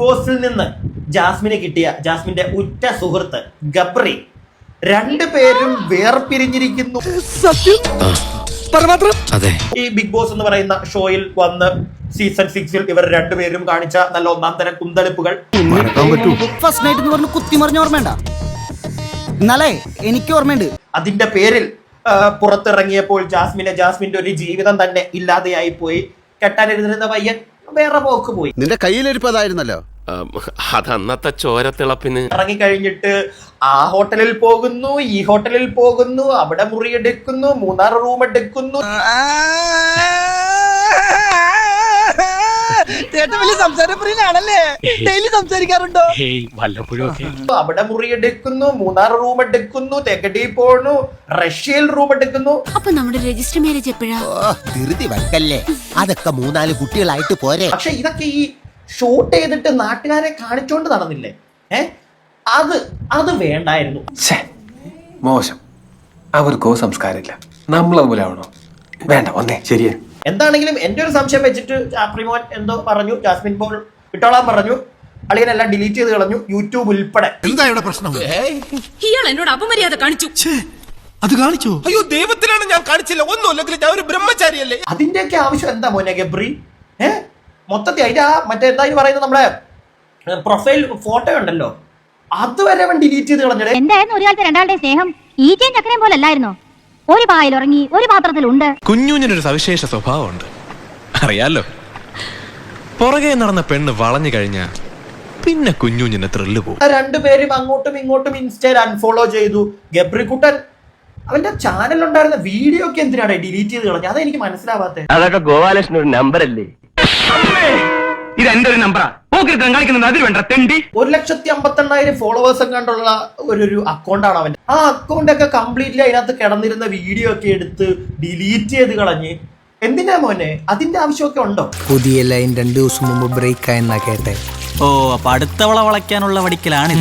ബോസിൽ നിന്ന് ജാസ്മിനെ കിട്ടിയ ജാസ്മിന്റെ ഉറ്റ സുഹൃത്ത് ഗബ്രി. രണ്ടു പേരും വേർപിരിഞ്ഞിരിക്കുന്നു. അതെ. ഈ ബിഗ് ബോസ് എന്ന് പറയുന്ന ഷോയിൽ വന്ന് സീസൺ സിക്സിൽ ഇവർ രണ്ടുപേരും കാണിച്ച നല്ല ഒന്നാം തരം കുന്തളിപ്പുകൾ. ഫസ്റ്റ് നൈറ്റ് എന്ന് പറഞ്ഞ് കുത്തിമറിഞ്ഞ ഓർമ്മയുണ്ട? എന്നാലേ എനിക്ക് ഓർമ്മയുണ്ട്. അതിന്റെ പേരിൽ പുറത്തിറങ്ങിയപ്പോൾ ജാസ്മിനെ ജാസ്മിന്റെ ഒരു ജീവിതം തന്നെ ഇല്ലാതെയായി പോയി. കെട്ടാനിരുന്നിരുന്ന പയ്യൻ വേറെ പോക്ക് പോയി. നിന്റെ കയ്യിലിരിപ്പതായിരുന്നല്ലോ അതന്നത്തെ ചോരത്തിളപ്പിന് ഇറങ്ങിക്കഴിഞ്ഞിട്ട് ആ ഹോട്ടലിൽ പോകുന്നു ഈ ഹോട്ടലിൽ പോകുന്നു അവിടെ മുറി എടുക്കുന്നു മൂന്നാർ റൂം എടുക്കുന്നു. സംസാരിക്കാറുണ്ടോ? അവിടെ മുറിയെടുക്കുന്നു മൂന്നാർ റൂം എടുക്കുന്നു തെക്കടി പോണു റഷ്യയിൽ റൂം എടുക്കുന്നു. അപ്പൊ നമ്മുടെ രജിസ്റ്റർ മാരേജ് എപ്പോഴാ? ധൃതി വെക്കല്ലേ അതൊക്കെ മൂന്നാൽ കുട്ടികളായിട്ട് പോരെ. പക്ഷെ ഇതൊക്കെ ഈ ഷൂട്ട് ചെയ്തിട്ട് നാട്ടുകാരെ കാണിച്ചോണ്ട് നടന്നില്ലേ? ഏ? അത് അത് വേണ്ടായിരുന്നു. ശ്ശേ, മോശം. അവർക്കോ സംസ്കാരമില്ല. നമ്മൾ അതുപോലെ ആവണോ? വേണ്ട ഒന്നേ ശരിയേ. എന്താണെങ്കിലും എന്റെ ഒരു സംശയം വെച്ചിട്ട് ചാപ്രിമോൻ എന്തോ പറഞ്ഞു ജാസ്മിൻ പോൾ വിട്ടോളാൻ പറഞ്ഞു. അളിയനെല്ലാം ഡിലീറ്റ് ചെയ്ത് കളഞ്ഞു യൂട്യൂബ് ഉൾപ്പെടെ. എന്താ ഇവിടെ പ്രശ്നം? ഇയാൾ എന്നോട് അപമര്യാദ കാണിച്ചു. അത് കാണിച്ചോ? അയ്യോ ദൈവത്തിനാണ് ഞാൻ കാണിച്ചില്ല. ഒന്നുമില്ലെങ്കിൽ ഞാൻ ഒരു ബ്രഹ്മചാരിയല്ലേ? അതിന്റെയൊക്കെ ആവശ്യം എന്താ മോനെ ഗബ്രി? ഏ? മൊത്തത്തിൽ അതിന്റെ ആ മറ്റേ എന്താ ഈ പറയുന്നത് നമ്മുടെ പ്രൊഫൈൽ ഫോട്ടോ ഉണ്ടല്ലോ. അതുവരെ അവൻ ഡിലീറ്റ് ചെയ്ത് കളഞ്ഞത് എന്തായിരുന്നു ഒരു കാലത്ത് രണ്ടാളുടെ സ്നേഹം? ഈച്ചയും ചക്കരയും പോലെ അല്ലായിരുന്നോ? ഒരു പായിൽ ഉറങ്ങി ഒരു പാത്രത്തിൽ ഉണ്ട്. കുഞ്ഞുഞ്ഞിനൊരു സവിശേഷ സ്വഭാവമുണ്ട്. അറിയാലോ? പുറകെ നടന്ന പെണ്ണ് വളഞ്ഞു കഴിഞ്ഞ പിന്നെ കുഞ്ഞുഞ്ഞിന്റെ ത്രില്ല് പോകും ആ രണ്ടുപേരും അങ്ങോട്ടും ഇങ്ങോട്ടും ഇൻസ്റ്റയിൽ അൺഫോളോ ചെയ്തു. ഗബ്രിക്കുട്ടൻ അവന്റെ ചാനൽ ഉണ്ടായിരുന്ന വീഡിയോ ഒക്കെ എന്തിനാണ് ഡിലീറ്റ് ചെയ്ത് കളഞ്ഞത് അതെനിക്ക് മനസ്സിലാവാത്തത് അതൊക്കെ ഗോപാലകൃഷ്ണൻ ഒരു നമ്പർ അല്ലേ? ഇത് എന്റെ ഒരു നമ്പറാ പോക്കിരുത്തം കാണിക്കുന്നത് അതിൽ വേണ്ട തെണ്ടി. ഒരു ലക്ഷത്തി അമ്പത്തെണ്ണായിരം ഫോളോവേഴ്സ് കണ്ടുള്ള ഒരു ഒരു അക്കൗണ്ടാണ് അവന്റെ ആ അക്കൗണ്ട് ഒക്കെ കംപ്ലീറ്റ്ലി അതിനകത്ത് കിടന്നിരുന്ന വീഡിയോ ഒക്കെ എടുത്ത് ഡിലീറ്റ് ചെയ്ത് കളഞ്ഞ്. എന്തിനാ മോനെ? അതിന്റെ ആവശ്യമൊക്കെ ഉണ്ടോ? പുതിയ ലൈൻ രണ്ടു ദിവസം മുമ്പ് ബ്രേക്ക് ആയെന്നാ കേട്ടെ. ഓ അപ്പൊ അടുത്തവള വളയ്ക്കാനുള്ള വടിക്കലാണ്